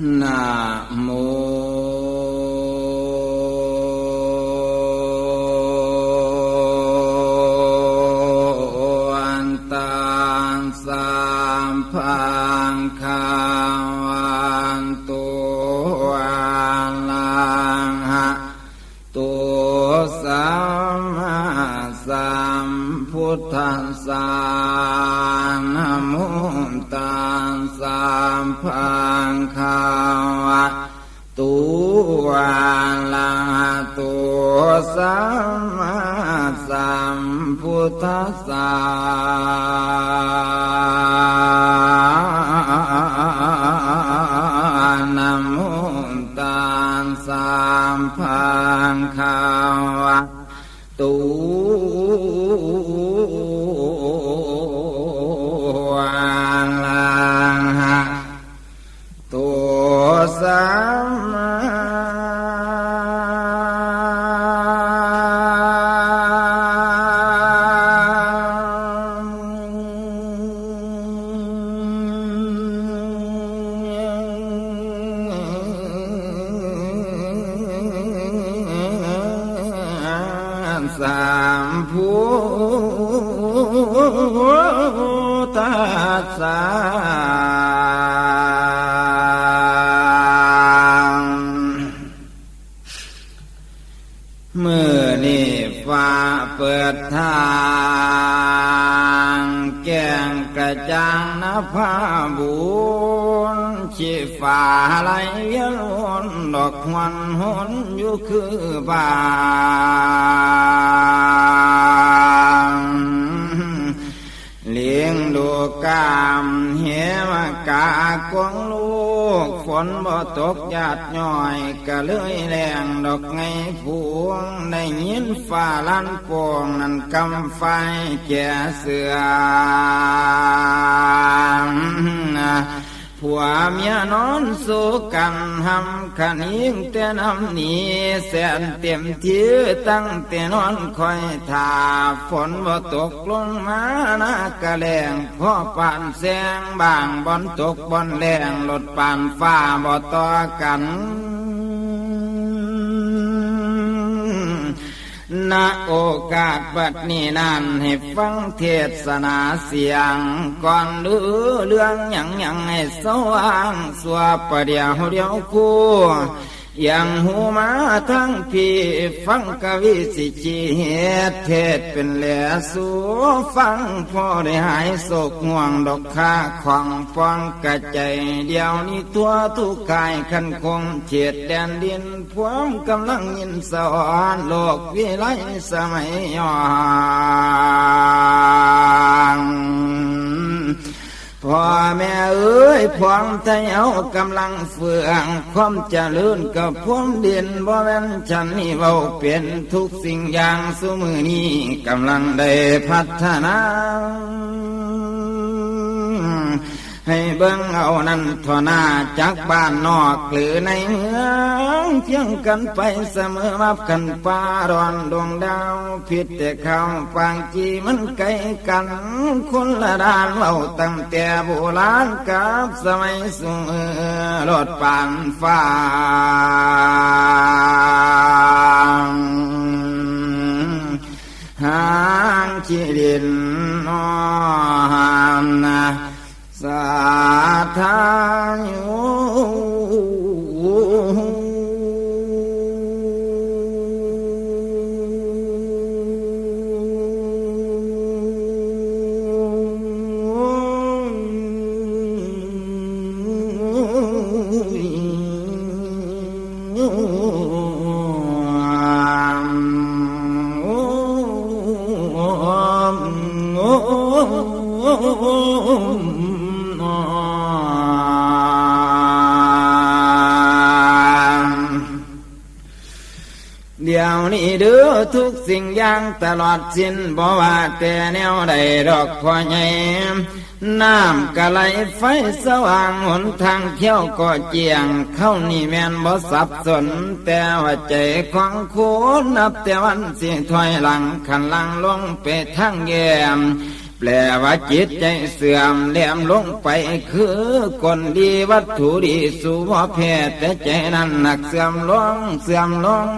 Na mô An มตังสามพังคาวะตุลังหะตุสัมมาสัมพุทธัสสะ พุทธัสสะเมื่อนี่ฟ้าเปิดทาง แกงกระจ่างนภาบุญชีฟ้าไหลยล้นดอกควันหนอยู่คือบาน เลี้ยงดู กามเหียมากากวงลูก ฝนบ่ตกหยาดย่อยกะเลยแรงดอกไงพวงได้ยินฟ้าลั่นปวงนั่นกำไฟแก่เสือ ผัวเมียนอนสู้กันหำขันยิงแต่น้ำหนีแสนเต็มที่ตั้งแต่นอนคอยท่าฝนบ่ตกลงมาหน้ากะแลงพ่อปานแสงบางบอนตกบอนแรงหลดปานฟ้าบ่ต่อกัน ณโอกาสบัดนี้นั่นให้ฟังเทศนาเสียง ก่อนดูเรื่องอย่างอย่างให้สว่าง สวประเดียวเดียวคู่ ยังหูมาทั้งพี่ฟังกวีสิจีเหตุเทศเป็นแหล่สู่ฟังพอได้หายโศกง่วงดอกค่าของฟองกระใจ เดียวนี้ตัวทุกกายคันคงเฉียดแดนดินพวมกำลังยินสอนโลกวิไลสมัยย้อน พ่อแม่เอ้ยพวงไทยเอากำลังเฟื่องความเจริญกับพวงเด่นบ่แม่นฉันนี่เบาเปลี่ยนทุกสิ่งอย่างสมือนี้กำลังได้พัฒนา ให้เบิ่งเอานั่นทอหน้าจากบ้านนอกหรือในเมืองเพียงกันไปเสมอมากันฟ้าร้อนดวงดาวผิดแต่เขาฟังจีมันไกลกัน คนละด้านเราตั้งแต่โบราณกับสมัยสูงรถปานฟ้าหางจิรินนอหามนะ สาธายุ เดี๋ยวนี้เด้อทุกสิ่งอย่างตลอดสิ้นบ่ว่าแต่แนวใดดอกพ่อใหญ่น้ำกะไหลไฟสว่างหนทางเที่ยวก็เจียง เข้านี่แม่นบ่สับสน แต่ว่าใจของโคนนับแต่วันสิถอยหลังขันหลังลงไปทางแยม แปลว่าจิตใจเสื่อมแหลมลงไปคือคนดีวัตถุดีสุวเพศแต่ใจนั้นหนักเสื่อมลงเสื่อมลง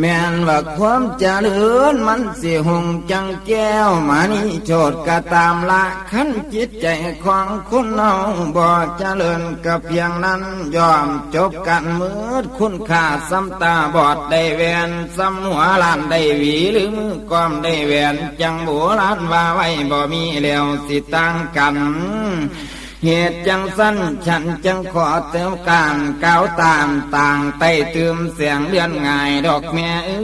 แม่นว่าความเจริญมันสิหงจังแก้วมานี่โจดกะตามละขั้นจิตใจของคุณเอาบ่เจริญกับเพียงนั้นยอมจบกันมืดคุณค่าซ้ำตาบอดได้แวนซ้ำหัวลานได้หวีหรือมือกอมได้แวนจังโบราณว่าไว้บ่มีแล้วสิตั้งกัน เหตุจังสั้นฉันจังขอเติมการก้าวตามต่างไต่เติมเสียงเลียนง่ายดอกแม่เอ้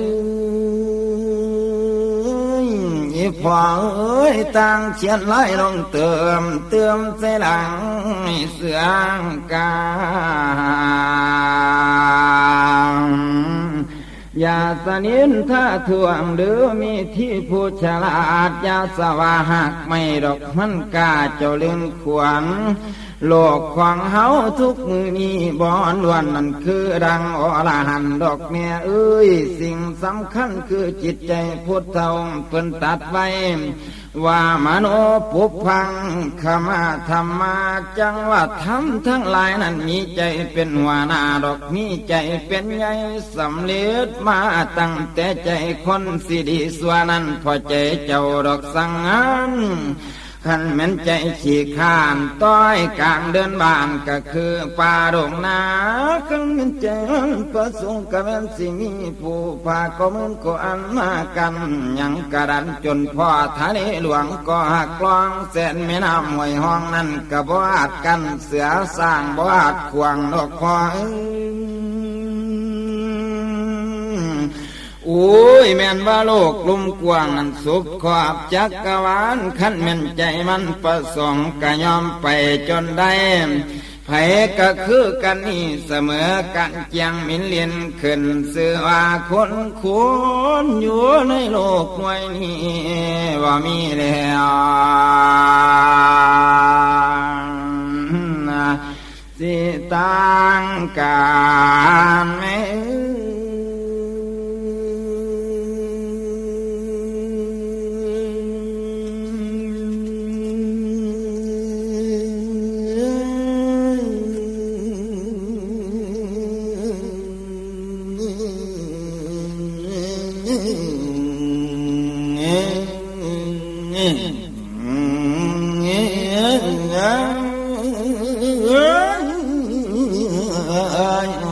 ยอีพอเอ้ยต่างเชียนไล่ลงเติมเติมใส่หลังเสียงกา อย่าสนินถ้าถ่วงหรือมีที่ผู้ฉลาดอย่าสวาหักไม่ดอกมันกาเจ้าลืมขวงโลกขวางเฮาทุกมือนี้บอนวนนั่นคือดังอรหันดอกเมียเอ้ย สิ่งสำคัญคือจิตใจพุทธเอาเพิ่นตัดไว้ ว่ามโนปุพังขมาธรรมาจังว่าทำทั้งหลายนั้นมีใจเป็นหัวหน้าดอกมีใจเป็นใหญ่สำเร็จมาตั้งแต่ใจคนสิดีสวนั้นพอใจเจ้าดอกสังงาน ขันแม่นใจขี้ข้านต้อยกลางเดินบานก็คือป่าดงนาขันแม่นใจประสงค์กับแม่นสิมีผู้พาก็มึนก็อันมากันยังกระดันจนพ่อทะเลหลวงก็หักกลองแสนแม่น้ำห้วยห้องนั้นก็บ่อาจกันเสือสร้างบ่อาจขวางดอกพ่อเอ้ โอ้ยแม่นว่าโลกลุ่มกว้างนั้นสุบขอบจักรวาลขันแม่นใจมันประสงค์ก็ยอมไปจนได้ไผก็คือกันนี่เสมอกันเจียงมินเลียนขึ้นเสือว่าคนคนอยู่ในโลกหน่วยนี้ว่ามีแล้วสิต่างกัน ง